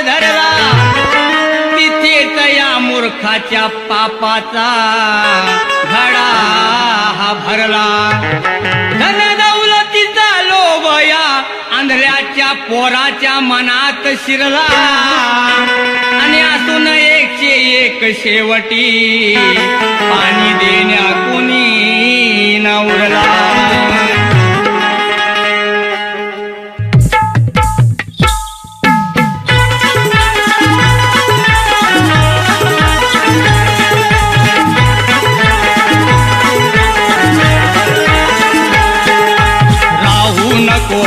धरला. तिथे तया मूर्खाच्या पापाचा घडा हा भरला. धन दौलतीचा लोभया आंधळ्याच्या पोराच्या मनात शिरला. आणि असून एकशे एक शेवटी पाणी देण्या कुणी न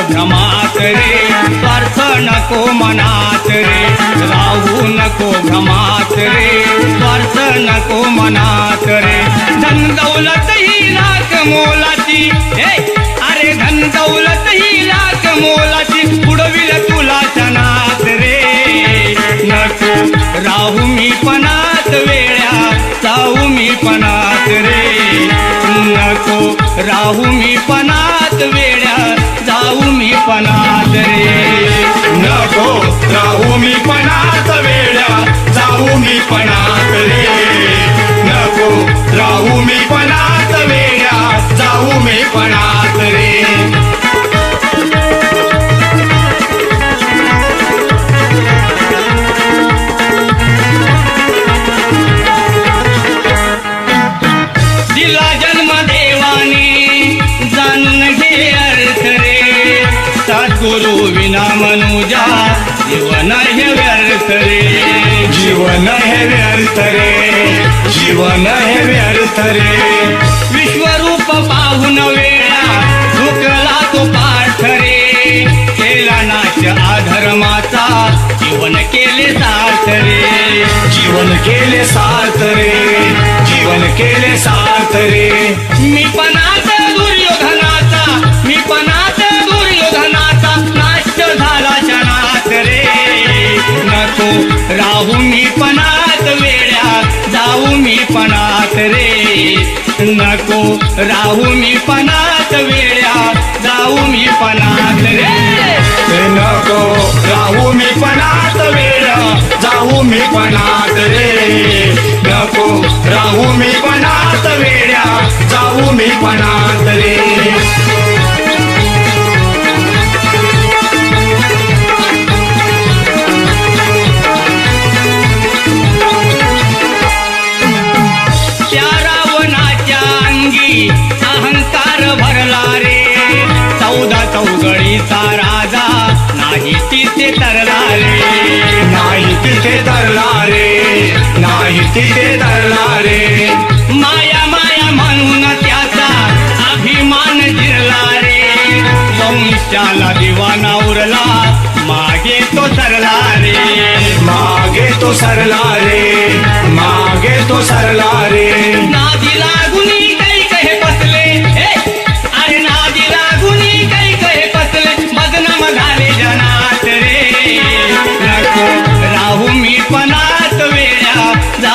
भ्रमात रे स्वार्थ नको मनात रे राहू नको भ्रमात रे स्वार्थ नको मनात रे धन दौलत ही लाख मोलाची अरे धन दौलत ही लाख मोलाची पुढविल तुला सणात रे. नको राहू मी पणात वेळा जाऊ मी पणात रे. नको राहू मी पणात वेळ पणात रे. नको राहू मी पणात वेड्या. जाऊ मी पणात रे. नको राहू मी पणात वेड्या. जाऊ मी पणात रे. दिला जन्म देवानी जाणून घे सद्गुरु विना मनुजा. जीवन हे व्यर्थ रे. जीवन हे व्यर्थ रे. जीवन हे व्यर्थ रे. विश्वरूप पाहून वेळा झुकला तो पाठ रे. केला नाश अधर्माचा जीवन केले सार्थ रे. जीवन केले सार्थ रे. जीवन केले सार्थ रे. मी पणात नको. राहू मी पणात वेळ्या जाऊ मी पणात रे. नको. राहू मी पणात वेळ्या जाऊ मी पणात रे. नको. राहू मी पणात वेळ्या जाऊ मी पणात रे. चौगडीचा राजा नाही तिथे तरला रे नाही तिथे तरला रे नाही तिथे तरला रे माया माया म्हणून त्याचा अभिमान जिरला रे वंशाला दिवाना उरला मागे तो सरला रे मागे तो सरला रे मागे तो सरला रे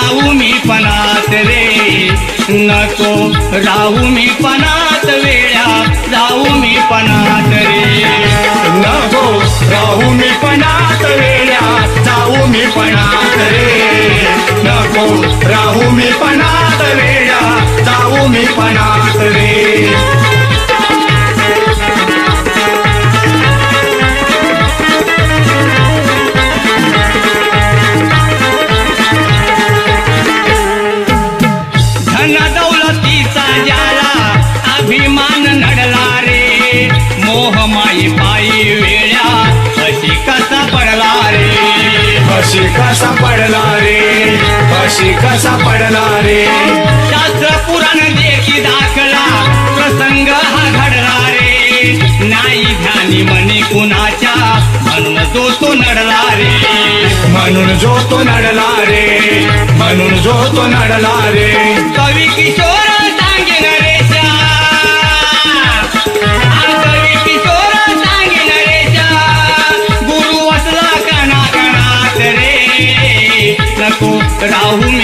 राहू मी पणात रे. नको राहू मी पणात वेळा राहू मी पणात रे. नको राहू मी पणात वेळा जाऊ मी पणात रे. नको राहू मी पणात वेळा जाऊ मी पणात रे. दौलतीचा जाला अभिमान नडला रे. मोह माई पायी वेळा अशी कसा पडला रे. कशी कसा पडला रे कशी कसा पडला रे. शास्त्र पुराण देखी दाखला प्रसंग नाही ध्यानी मनी कुणाच्या. म्हणून जो तो नडला रे. म्हणून जो तो नडला रे. म्हणून जो तो नडला रे. कवी किशोर सांगे नरेशा. कवी किशोर सांगे नरेशा. गुरु वसला कणा कणात रे. नको राहू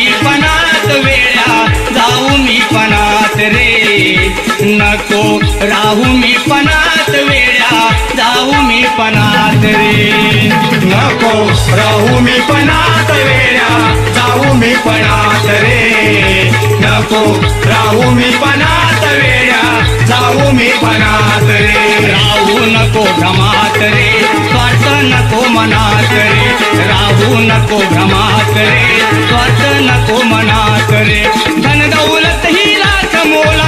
नको राहू मी पणात वेळा जाऊ राहू मी पणात रे. नको राहू मी पणात वेड्या जाऊ मी पणात रे. नको राहू मी पणात वेड्या जाऊ मी पणात रे. राहू नको भ्रमात रे स्वार्थ नको मनात रे. राहू नको भ्रमात रे स्वार्थ नको मनात रे. धन दौलत ही लाख मोलाची